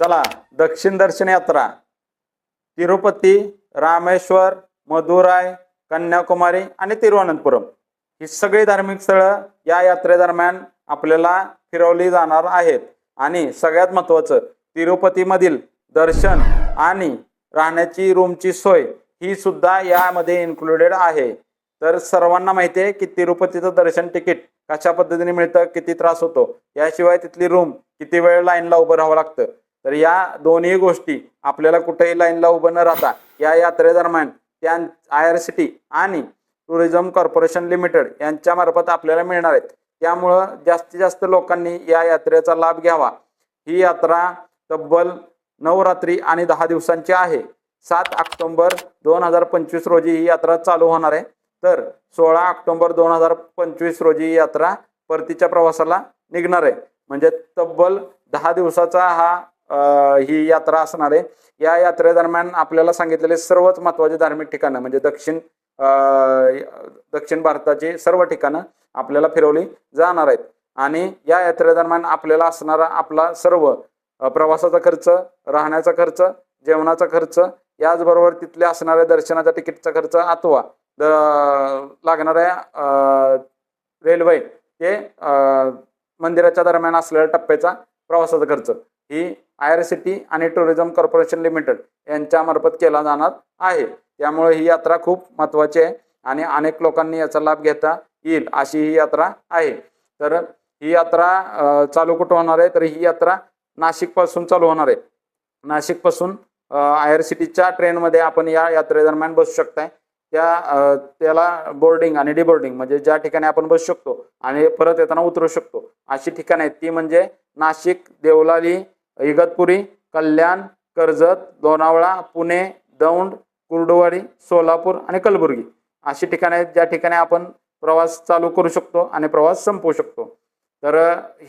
चला दक्षिण दर्शन यात्रा. तिरुपती रामेश्वर मदुराय कन्याकुमारी आणि तिरुवनंतपुरम. ही सगळी धार्मिक स्थळं या यात्रेदरम्यान आपल्याला फिरवली जाणार आहेत. आणि सगळ्यात महत्त्वाचं तिरुपतीमधील दर्शन आणि राहण्याची रूमची सोय ही सुद्धा यामध्ये इन्क्लुडेड आहे. तर सर्वांना माहिती आहे की तिरुपतीचं दर्शन तिकीट कशा पद्धतीने मिळतं किती त्रास होतो याशिवाय तिथली रूम किती वेळ लाईनला उभं राहावं लागतं तर या दोन्ही गोष्टी आपल्याला कुठेही लाईनला उभं न राहता या यात्रेदरम्यान त्या आय आर सी टी आणि टुरिझम कॉर्पोरेशन लिमिटेड यांच्यामार्फत आपल्याला मिळणार आहेत. त्यामुळं जास्तीत जास्त लोकांनी या यात्रेचा लाभ घ्यावा. ही यात्रा तब्बल नऊ रात्री आणि दहा दिवसांची आहे. सात ऑक्टोंबर दोन हजार पंचवीस रोजी ही यात्रा चालू होणार आहे. तर सोळा ऑक्टोंबर दोन हजार पंचवीस रोजी ही यात्रा परतीच्या प्रवासाला निघणार आहे. म्हणजे तब्बल दहा दिवसाचा हा ही यात्रा असणार आहे. या यात्रेदरम्यान आपल्याला सांगितलेले सर्वच महत्त्वाचे धार्मिक ठिकाणं म्हणजे दक्षिण दक्षिण भारताची सर्व ठिकाणं आपल्याला फिरवली जाणार आहेत. आणि या यात्रेदरम्यान आपल्याला असणारा आपला सर्व प्रवासाचा खर्च राहण्याचा खर्च जेवणाचा खर्च याचबरोबर तिथले असणाऱ्या दर्शनाच्या तिकीटचा खर्च अथवा द लागणाऱ्या रेल्वे ते मंदिराच्या दरम्यान असलेल्या टप्प्याचा प्रवासाचा खर्च. ही आय आर सी टी आणि टुरिझम कॉर्पोरेशन लिमिटेड यांच्यामार्फत केला जाणार आहे. त्यामुळे ही यात्रा खूप महत्त्वाची आहे आणि अनेक लोकांनी याचा लाभ घेता येईल अशी ही यात्रा आहे. तर ही यात्रा चालू कुठं होणार आहे? तर ही यात्रा नाशिकपासून चालू होणार आहे. नाशिकपासून आय आर सी टीच्या ट्रेनमध्ये आपण या यात्रेदरम्यान बसू शकताय. त्या त्याला बोर्डिंग आणि डिबोर्डिंग म्हणजे ज्या ठिकाणी आपण बसू शकतो आणि परत येताना उतरू शकतो अशी ठिकाणं आहेत. ती म्हणजे नाशिक देवलाली इगतपुरी कल्याण कर्जत लोणावळा पुणे दौंड कुर्डुवाडी सोलापूर आणि कलबुर्गी अशी ठिकाणं आहेत. ज्या ठिकाणी आपण प्रवास चालू करू शकतो आणि प्रवास संपवू शकतो. तर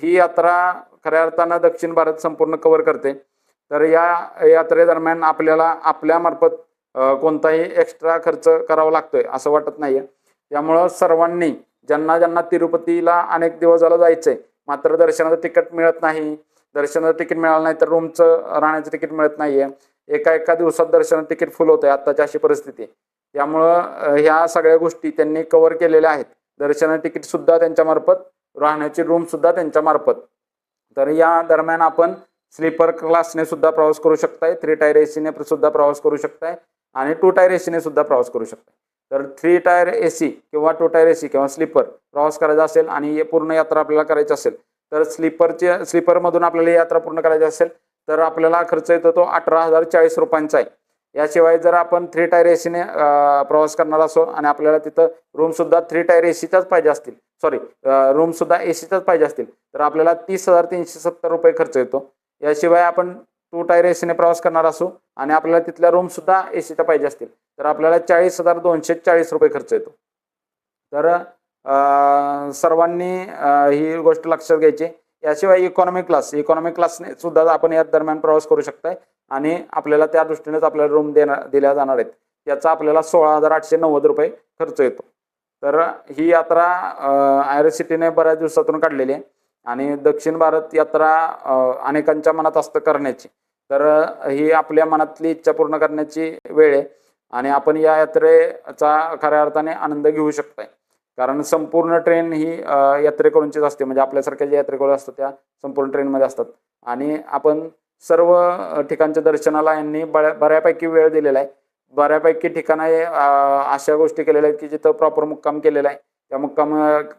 ही यात्रा खऱ्या अर्थानं दक्षिण भारत संपूर्ण कव्हर करते. तर या यात्रेदरम्यान आपल्याला आपल्यामार्फत कोणताही एक्स्ट्रा खर्च करावा लागतोय असं वाटत नाही आहे त्यामुळं सर्वांनी ज्यांना ज्यांना तिरुपतीला अनेक दिवस झालं आहे मात्र दर्शनाचं तिकीट मिळत नाही. दर्शनाचं तिकीट मिळालं नाही तर रूमचं राहण्याचं तिकीट मिळत नाहीये. एका एका दिवसात दर्शनाचं तिकीट फुल होतंय आत्ताची अशी परिस्थिती. आहे. त्यामुळं ह्या सगळ्या गोष्टी त्यांनी कव्हर केलेल्या आहेत. दर्शन तिकीट सुद्धा त्यांच्यामार्फत राहण्याची रूम सुद्धा त्यांच्यामार्फत तर या दरम्यान आपण स्लीपर क्लासने सुद्धा प्रवास करू शकताय थ्री टायर एसीने सुद्धा प्रवास करू शकताय आणि टू टायर एसीने सुद्धा प्रवास करू शकताय. तर थ्री टायर एसी किंवा टू टायर एसी किंवा स्लीपर प्रवास करायचा असेल आणि हे पूर्ण यात्रा आपल्याला करायची असेल तर स्लीपरचे स्लीपरमधून आपल्याला यात्रा पूर्ण करायची असेल तर आपल्याला खर्च येतो तो अठरा हजार चाळीस रुपयांचा आहे. याशिवाय जर आपण थ्री टायर एसीने प्रवास करणार असो आणि आपल्याला तिथं रूमसुद्धा थ्री टायर एसीच्याच पाहिजे असतील. सॉरी रूम सुद्धा एसीच्याच पाहिजे असतील तर आपल्याला तीस हजार तीनशे सत्तर रुपये खर्च येतो. याशिवाय आपण टू टायर एसीने प्रवास करणार असू आणि आपल्याला तिथल्या रूमसुद्धा एसीच्या पाहिजे असतील तर आपल्याला चाळीस हजार दोनशे चाळीस रुपये खर्च येतो. तर सर्वांनी ही गोष्ट लक्षात घ्यायची. याशिवाय इकॉनॉमी क्लास इकॉनॉमी क्लासने सुद्धा आपण या दरम्यान प्रवास करू शकताय आणि आपल्याला त्या दृष्टीनेच आपल्याला रूम देणार दिल्या जाणार आहेत. याचा आपल्याला सोळा हजार आठशे नव्वद रुपये खर्च येतो. तर ही यात्रा आय सिटीने सी टीने बऱ्याच दिवसातून काढलेली आहे आणि दक्षिण भारत यात्रा अनेकांच्या मनात असतं करण्याची. तर ही आपल्या मनातली इच्छा पूर्ण करण्याची वेळ आहे आणि आपण या यात्रेचा खऱ्या अर्थाने आनंद घेऊ शकताय. कारण संपूर्ण ट्रेन ही यात्रेकरूंचीच असते. म्हणजे आपल्यासारख्या ज्या यात्रेकरू असतात त्या संपूर्ण ट्रेनमध्ये असतात. आणि आपण सर्व ठिकाणच्या दर्शनाला यांनी बऱ्या बऱ्यापैकी वेळ दिलेला आहे. बऱ्यापैकी ठिकाणं अशा गोष्टी केलेल्या आहेत की जिथं प्रॉपर मुक्काम केलेला आहे. त्या मुक्काम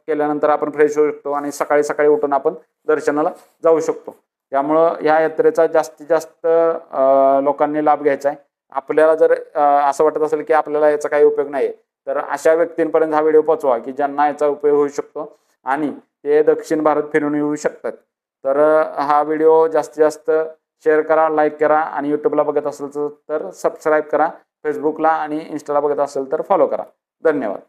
केल्यानंतर आपण फ्रेश होऊ शकतो आणि सकाळी सकाळी उठून आपण दर्शनाला जाऊ शकतो. त्यामुळं ह्या यात्रेचा जास्तीत जास्त लोकांनी लाभ घ्यायचा आहे. आपल्याला जर असं वाटत असेल की आपल्याला याचा काही उपयोग नाही आहे तर अशा व्यक्तींपर्यंत हा व्हिडिओ पोचवा की ज्यांना याचा उपयोग होऊ शकतो आणि ते दक्षिण भारत फिरून येऊ शकतात. तर हा व्हिडिओ जास्तीत जास्त शेअर करा लाईक करा आणि यूट्यूबला बघत असेल तर सबस्क्राईब करा फेसबुकला आणि इन्स्टाला बघत असेल तर फॉलो करा. धन्यवाद.